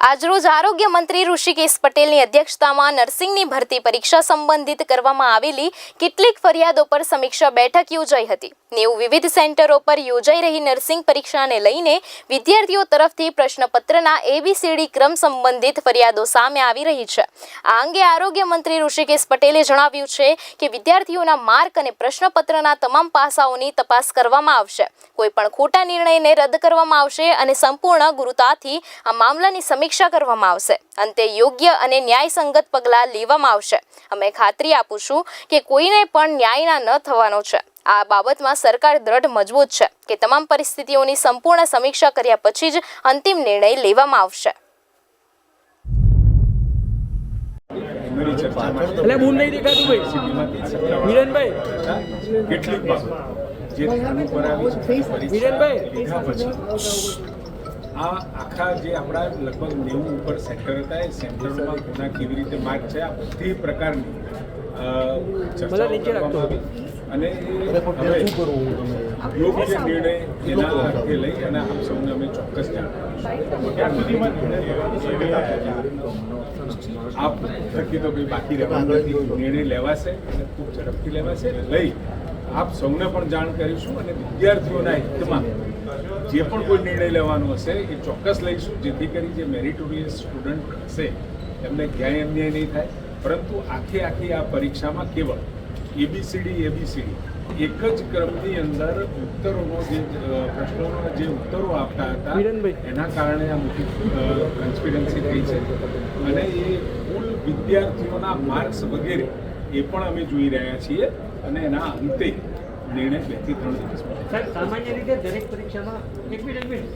આજરોજ આરોગ્ય મંત્રી ઋષિકેશ પટેલની અધ્યક્ષતામાં નર્સિંગની ભરતી પરીક્ષા સંબંધિત કરવામાં આવેલી કેટલીક ફરિયાદો પર સમીક્ષા બેઠક યોજાઈ હતી નેવું વિવિધ સેન્ટરો પર યોજાઈ રહી નર્સિંગ પરીક્ષાને લઈને વિદ્યાર્થીઓ તરફથી પ્રશ્નપત્રના એબીસીડી ક્રમ સંબંધિત ફરિયાદો સામે આવી રહી છે. આ અંગે આરોગ્ય મંત્રી ઋષિકેશ પટેલે જણાવ્યું છે કે વિદ્યાર્થીઓના માર્ક અને પ્રશ્નપત્રના તમામ પાસાઓની તપાસ કરવામાં આવશે. કોઈપણ ખોટા નિર્ણયને રદ કરવામાં આવશે અને સંપૂર્ણ ગુરુતાથી આ મામલાની સમીક્ષા કરવામાં આવશે અંતે યોગ્ય અને ન્યાયસંગત પગલાં લેવામાં આવશે. અમે ખાતરી આપું છું કે કોઈને પણ ન્યાયના ન થવાનો છે. આ બાબતમાં સરકાર દ્રઢ મજબૂત છે કે તમામ પરિસ્થિતિઓની સંપૂર્ણ સમીક્ષા કર્યા પછી જ અંતિમ નિર્ણય લેવામાં આવશે. એટલે બૂન નહીં દેખાતું ભાઈ? વિરેનભાઈ કેટલીક બાબત. જે વિરેનભાઈ. આ આખા જે આપણા લગભગ નેવું ઉપર સેન્ટર હતા એ સેન્ટરમાં ગુના કેવી રીતે માર્ક છે આ બધી પ્રકારની ચર્ચાઓ. કરવામાં આવી. અને યોગ્ય જે નિર્ણય એના અર્થે લઈ અને આપ સૌને અમે ચોક્કસ જાણ આપ થકી તો કંઈ બાકી રહેવાનું નથી. નિર્ણય લેવાશે અને ખૂબ ઝડપથી લેવાશે. અને લઈ આપ સૌને પણ જાણ કરીશું અને વિદ્યાર્થીઓના હિતમાં જે પણ કોઈ નિર્ણય લેવાનો હશે એ ચોક્કસ લઈશું જેથી કરી જે મેરિટોરિયસ સ્ટુડન્ટ હશે એમને ક્યાંય અન્યાય નહીં થાય. પરંતુ આખી આખી આ પરીક્ષામાં કેવળ એબીસીડી એબીસીડી એક જ ક્રમની અંદર ઉત્તરોનો જે પ્રશ્નોના જે ઉત્તરો આપતા હતા એના કારણે આ મોટી કન્સ્પિરન્સી થઈ છે. અને એ કુલ વિદ્યાર્થીઓના માર્ક્સ વગેરે એ પણ અમે જોઈ રહ્યા છીએ અને એના અંતે નિર્ણય બેથી ત્રણ દિવસમાં સામાન્ય રીતે દરેક પરીક્ષામાં એક મિનિટ એક મિનિટ.